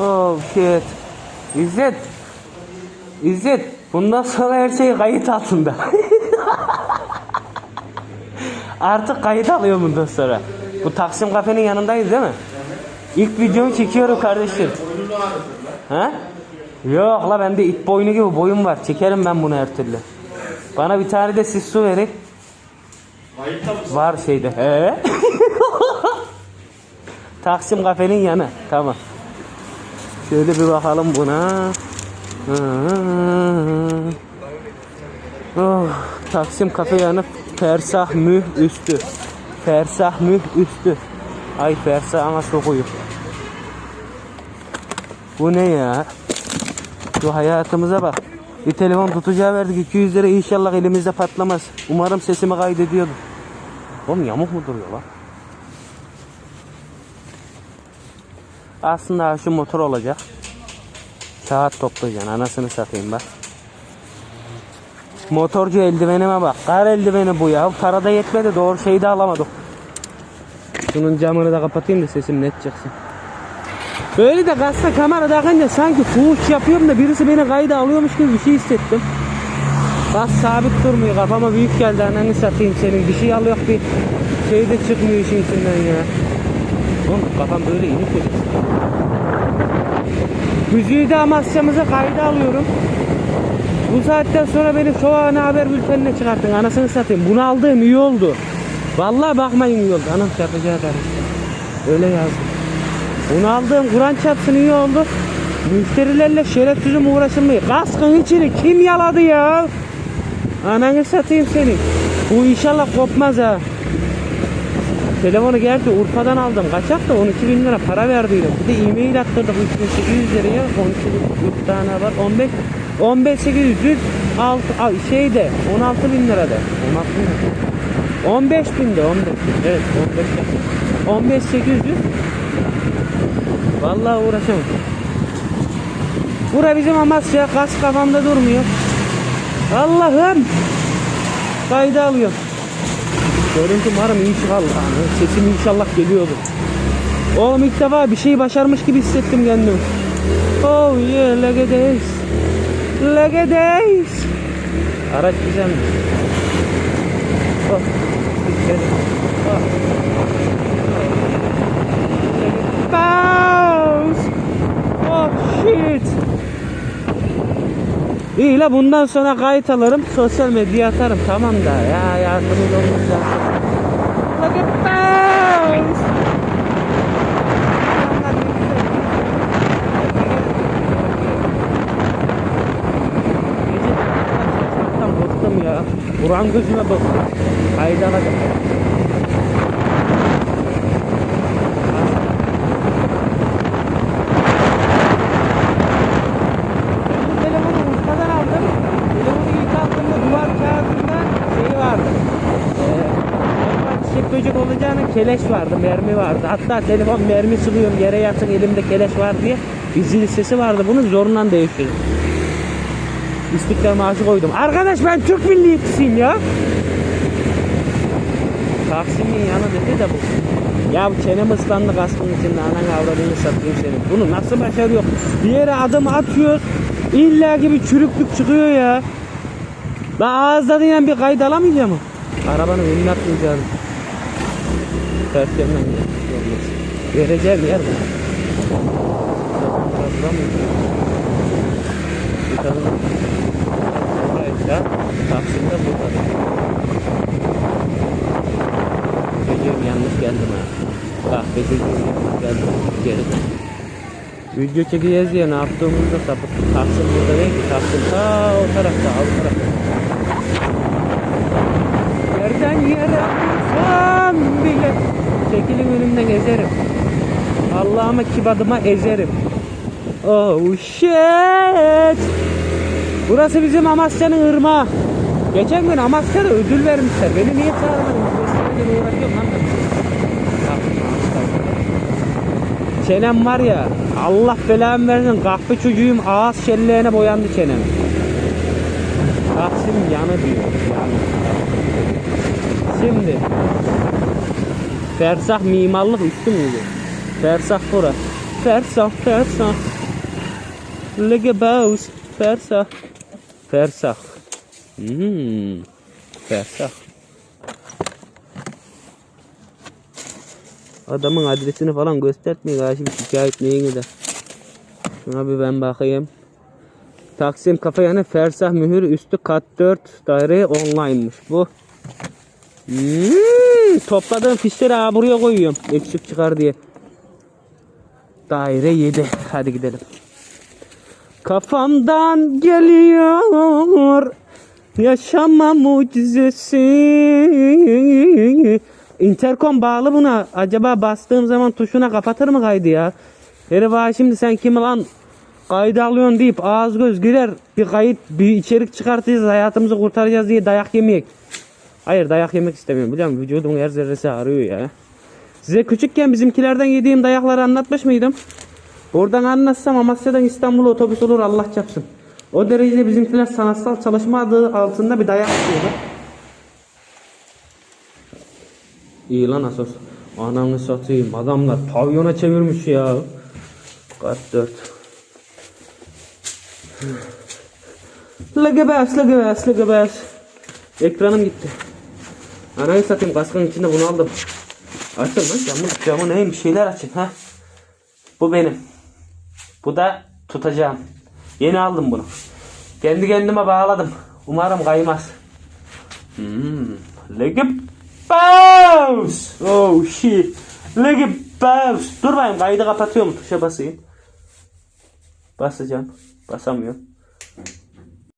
Oh shit. İzzet. İzzet. Bundan sonra her şey kayıt altında. Artık kayıt alıyor bundan sonra. Bu Taksim kafenin yanındayız değil mi? İlk videomu çekiyorum kardeşim. Ha? Yok la bende it boynu gibi boyum var. Çekerim ben bunu her türlü. Bana bir tane de siz su verin. Var şeyde. He? Taksim kafenin yanı. Tamam. Şöyle bir bakalım buna. Oh, Taksim kafe yanı Fersah Müh üstü. Fersah Müh üstü. Ay Fersah ama çok uyur. Bu ne ya? Şu hayatımıza bak. Bir telefon tutacağı verdik 200 lira inşallah elimizde patlamaz. Umarım sesimi kaydediyordu. Oğlum yamuk mu duruyor lan? Aslında şu motor olacak. Kağıt toplayacaksın anasını satayım bak. Motorcu eldivenime bak. Kar eldiveni bu ya. Parada yetmedi doğru şeyi de alamadık. Şunun camını da kapatayım da sesim net çıksın. Böyle de gazete kamera takınca sanki fuhuş yapıyorum da birisi beni kayda alıyormuş gibi bir şey hissettim. Gaz sabit durmuyor kafama büyük geldi ananı satayım senin bir şey alıyor bir şey de çıkmıyor işin içinden ya. Oğlum kafam böyle inik öyle. Müziği de Amasya'mıza kayda alıyorum. Bu saatten sonra beni an haber bültenine çıkarttın anasını satayım. Bunu aldığım iyi oldu. Vallahi bakmayın iyi oldu. Anam çarpacağı karıştı. Öyle yazdım. Bunu aldığım Kur'an çarpsın iyi oldu. Müşterilerle şerefsizim uğraşılmıyor. Kaskın içini kim yaladı ya? Ananı satayım seni. Bu inşallah kopmaz ha. Telefonu gerçi Urfa'dan aldım. Kaçak da 12 bin lira para verdiydim. Bir de e-mail attırdık 3800 liraya. 12 3 tane var. 15 15 800 6 ay, şeyde 16 bin lirada. 16 bin lira. 15 binde 15 bin. Evet 15 15 800 Vallahi uğraşamam. Bura bizim Amasya. Kas kafamda durmuyor. Allah'ım. Kayda alıyor. Görüntü iyi çıkar. lan. Sesim inşallah geliyordu. Oğlum ilk defa bir şey başarmış gibi hissettim kendimi. Oh yeah, look at this. Look at this. Araç güzelmiş. Oh. güzel. Oh. Bounce. Oh shit. İyi la bundan sonra kayıt alırım sosyal medyaya atarım tamam da ya yardımcı olmuş lazım. Look at ya. Buran gözüme bıktım. Kaydı alacağım. Bu telefonu Urfa'dan aldım. Telefonu ilk aldığımda duvar kağıdında şey vardı. Böcek olacağına keleş vardı, mermi vardı. Hatta telefon mermi sıkıyorum yere yatsın elimde keleş var diye bir zil sesi vardı. Bunu zorundan değiştirdim. İstiklal maaşı koydum. Arkadaş ben Türk milliyetçisiyim ya. Taksim'in yanı dedi de bu. Ya bu çenem ıslandı kaskın içinde anan avradını satayım senin. Bunu nasıl başarıyor? Bir yere adım atıyor. İlla gibi çürüklük çıkıyor ya. Ben ağızda bir kayıt alamayacağım mı? Arabanın önüne atmayacağım. Ters yerden olmaz. Vereceğim yer bu. Kazılamayacağım. Bir tane Buraysa Taksim'de burada. Çocuğum yanlış geldim ha. Kahve çocuğum yanlış geldim. Geri dön. Video çekeceğiz diye ne yaptığımızda sapıttık. Taksim burada değil ki. Taksim ta o tarafta, o tarafta. Yerden yere atsam bile çekilin önümden ezerim. Allah'ıma kibadıma ezerim. Oh shit. Burası bizim Amasya'nın ırmağı. Geçen gün Amasya'da ödül vermişler. Beni niye çağırmadınız? Ben. Çenem var ya Allah belamı versin kahve çocuğum ağız şelleğine boyandı çenem. Taksim yanı diyor. Yani. Şimdi Fersah mimarlık üstü müydü? Fersah bura. fersah fersah. Legebaus fersah. Fersah. Hmm. Fersah. Adamın adresini falan göstermiyor ha şimdi şikayet neyine de. Şuna bir ben bakayım. Taksim kafe yani fersah mühür üstü kat 4 daire online'mış bu. Topladığım fişleri ha buraya koyuyorum. Eksik çıkar diye. Daire 7. Hadi gidelim. Kafamdan geliyor yaşama mucizesi. Intercom bağlı buna. Acaba bastığım zaman tuşuna kapatır mı kaydı ya? Herif ha şimdi sen kim lan kaydı alıyorsun deyip ağız göz girer bir kayıt bir içerik çıkartacağız hayatımızı kurtaracağız diye dayak yemeyek. Hayır dayak yemek istemiyorum biliyor musun? Vücudumun her zerresi ağrıyor ya. Size küçükken bizimkilerden yediğim dayakları anlatmış mıydım? Oradan anlatsam Amasya'dan İstanbul'a otobüs olur Allah çapsın. O derecede bizimkiler sanatsal çalışma adı altında bir dayak yiyorlar. İyi lan Asos. Ananı satayım. Adamlar pavyona çevirmiş ya. Kat 4. Legebes, legebes, legebes. Ekranım gitti. Anayı satayım kaskın içinde bunu aldım. Açın lan camı, camı neyim bir şeyler açın ha. Bu benim. Bu da tutacağım. Yeni aldım bunu. Kendi kendime bağladım. Umarım kaymaz. Hmm. Legib Bounce. Oh shit. Legib Bounce. Dur bakayım kaydı kapatıyorum. Tuşa basayım. Basacağım. Basamıyorum.